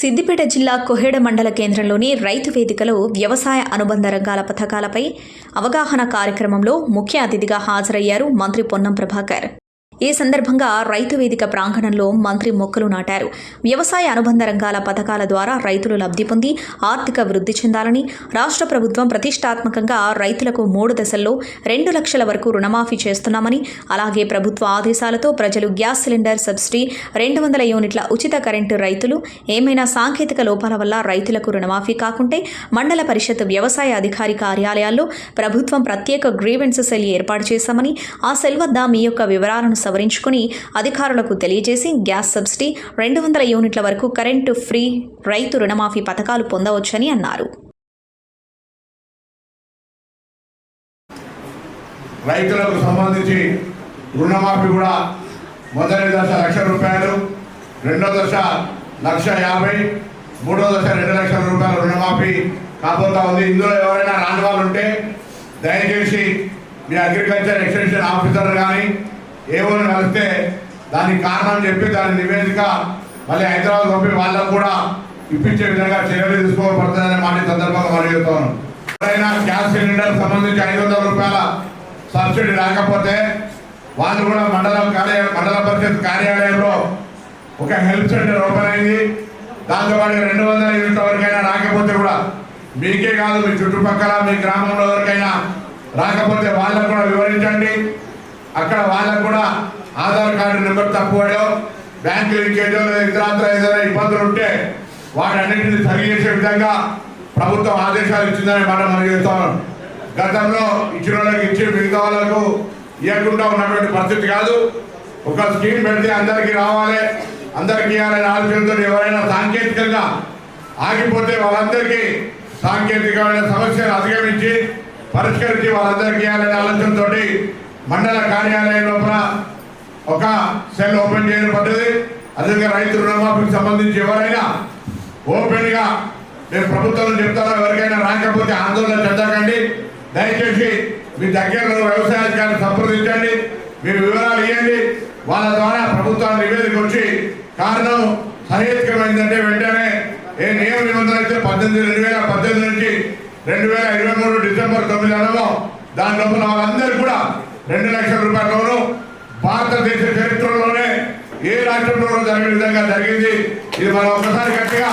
సిద్దిపేట జిల్లా కొహేడ మండల కేంద్రంలోని రైతు వేదికలో వ్యవసాయ అనుబంధ రంగాల పథకాలపై అవగాహన కార్యక్రమంలో ముఖ్య అతిథిగా హాజరయ్యారు మంత్రి పొన్నం ప్రభాకర్. ఈ సందర్భంగా రైతు వేదిక ప్రాంగణంలో మంత్రి మొక్కలు నాటారు. వ్యవసాయ అనుబంధ రంగాల పథకాల ద్వారా రైతులు లబ్ధి పొంది ఆర్థిక వృద్ధి చెందాలని రాష్ట్ర ప్రభుత్వం ప్రతిష్టాత్మకంగా రైతులకు మూడు దశల్లో రెండు లక్షల వరకు రుణమాఫీ చేస్తున్నామని అలాగే ప్రభుత్వ ఆదేశాలతో ప్రజలు గ్యాస్ సిలిండర్ సబ్సిడీ రెండు వందల యూనిట్ల ఉచిత కరెంటు రైతులు ఏమైనా సాంకేతిక లోపాల వల్ల రైతులకు రుణమాఫీ కాకుంటే మండల పరిషత్ వ్యవసాయ అధికారి కార్యాలయాల్లో ప్రభుత్వం ప్రత్యేక గ్రీవెన్స్ సెల్ ఏర్పాటు చేశామని ఆ సెల్ వద్ద మీ యొక్క వివరాలను సవరించుకుని అధికారులకు తెలియజేసి గ్యాస్ సబ్సిడీ రెండు వందల యూనిట్ల వరకు కరెంటు ఫ్రీ రైతు రుణమాఫీ పథకాలు పొందవచ్చని అన్నారు. రైతులకు సంబంధించి రుణమాఫీ కూడా మొదటి దశ లక్ష రూపాయలు రెండో దశ లక్ష యాభై మూడో దశ రెండు లక్షల రూపాయల రుణమాఫీ కాబోతా ఉంది. ఇందులో ఎవరైనా రాని వాళ్ళు ఉంటే దయచేసి మీ అగ్రికల్చర్ ఎక్స్టెన్షన్ ఆఫీసర్ కానీ ఏమని కలిస్తే దానికి కారణం చెప్పి దాని నివేదిక మళ్ళీ హైదరాబాద్ పంపి వాళ్ళకు కూడా ఇప్పించే విధంగా చర్యలు తీసుకోబడుతుందనే మాట సందర్భంగా మనం చెప్తాను ఎవరైనా గ్యాస్ సిలిండర్ సంబంధించి ఐదు వందల రూపాయల సబ్సిడీ రాకపోతే వాళ్ళు కూడా మండలం కార్యాలయం మండల పరిషత్ కార్యాలయంలో ఒక హెల్ప్ సెంటర్ ఓపెన్ అయింది. దాంతోపాటు రెండు వందల యూనిట్ల వరకైనా రాకపోతే కూడా మీకే కాదు మీ చుట్టుపక్కల మీ గ్రామంలో ఎవరికైనా రాకపోతే వాళ్ళకు కూడా వివరించండి. అక్కడ వాళ్ళకు కూడా ఆధార్ కార్డు నెంబర్ తప్పుడో బ్యాంకు లింకేజో లేదా ఇతరాత్ర ఏదైనా ఇబ్బందులు ఉంటే వాటన్నింటినీ సరి చేసే విధంగా ప్రభుత్వం ఆదేశాలు ఇచ్చిందని మనం మనం చెప్తాం. గతంలో ఇచ్చిన వాళ్ళకి ఇచ్చి మిగతా వాళ్ళకు ఇవ్వకుండా ఉన్నటువంటి పరిస్థితి కాదు. ఒక స్కీమ్ పెడితే అందరికీ రావాలి అందరికీ ఇవ్వాలనే ఆలోచనతో ఎవరైనా సాంకేతికంగా ఆగిపోతే వాళ్ళందరికీ సాంకేతికమైన సమస్యలు అధిగమించి పరిష్కరించి వాళ్ళందరికీ ఇవ్వాలనే ఆలోచనతో మండల కార్యాలయం లోపల ఒక సెల్ ఓపెన్ చేయడం పడ్డది అదేవిధంగా రైతు రుణమాఫీకి సంబంధించి ఎవరైనా ఓపెన్గా నేను ప్రభుత్వం చెప్తాను ఎవరికైనా రాకపోతే ఆందోళన చెందకండి. దయచేసి మీ దగ్గరలో వ్యవసాయ అధికారిని సంప్రదించండి. మీ వివరాలు ఇవ్వండి. వాళ్ళ ద్వారా ప్రభుత్వాన్ని నివేదిక వచ్చి కారణం సహేతుకమైందంటే వెంటనే ఏ నియమ నిబంధన అయితే పద్దెనిమిది రెండు వేల పద్దెనిమిది నుంచి రెండు వేల ఇరవై మూడు డిసెంబర్ తొమ్మిది అనమో దాని లోపల వాళ్ళందరూ కూడా రెండు లక్షల రూపాయల లోను భారతదేశ చరిత్రలోనే ఏ రాష్ట్రంలోనూ జరిగిన విధంగా జరిగింది. ఇది మనం ఒక్కసారి గట్టిగా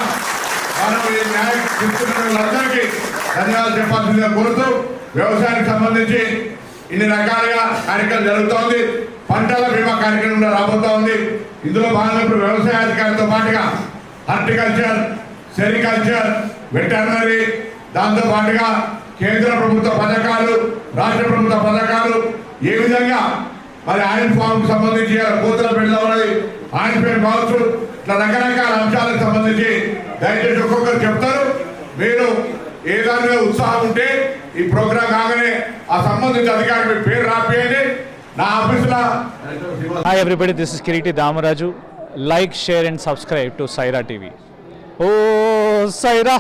మనం ఈ న్యాయ తీసుకున్న వాళ్ళందరికీ ధన్యవాదాలు చెప్పాల్సిందిగా కోరుతూ వ్యవసాయానికి సంబంధించి ఇన్ని రకాలుగా కార్యక్రమం జరుగుతోంది. పంటల బీమా కార్యక్రమం కూడా రాబోతా ఉంది. ఇందులో భాగంగా ఇప్పుడు వ్యవసాయ అధికారితో పాటుగా హార్టికల్చర్ సెరికల్చర్ వెటర్నరీ దాంతో పాటుగా కేంద్ర ప్రభుత్వ పథకాలు రాష్ట్ర ప్రభుత్వ పథకాలు ఏ విధంగా మరి ఆయిల్ ఫామ్ సంబంధించి కూతురు పెడదామన్నది ఆయిల్ పేరు కావచ్చు ఇట్లా రకరకాల అంశాలకు సంబంధించి దయచేసి ఒక్కొక్కరు చెప్తారు. మీరు ఏ ఉత్సాహం ఉంటే ఈ ప్రోగ్రాం కాగానే ఆ సంబంధిత అధికారి మీ పేరు రాపేయండి. నా ఆఫీసులో Hi everybody, this is Damaraju like share and subscribe to Saira TV oh Sye Raa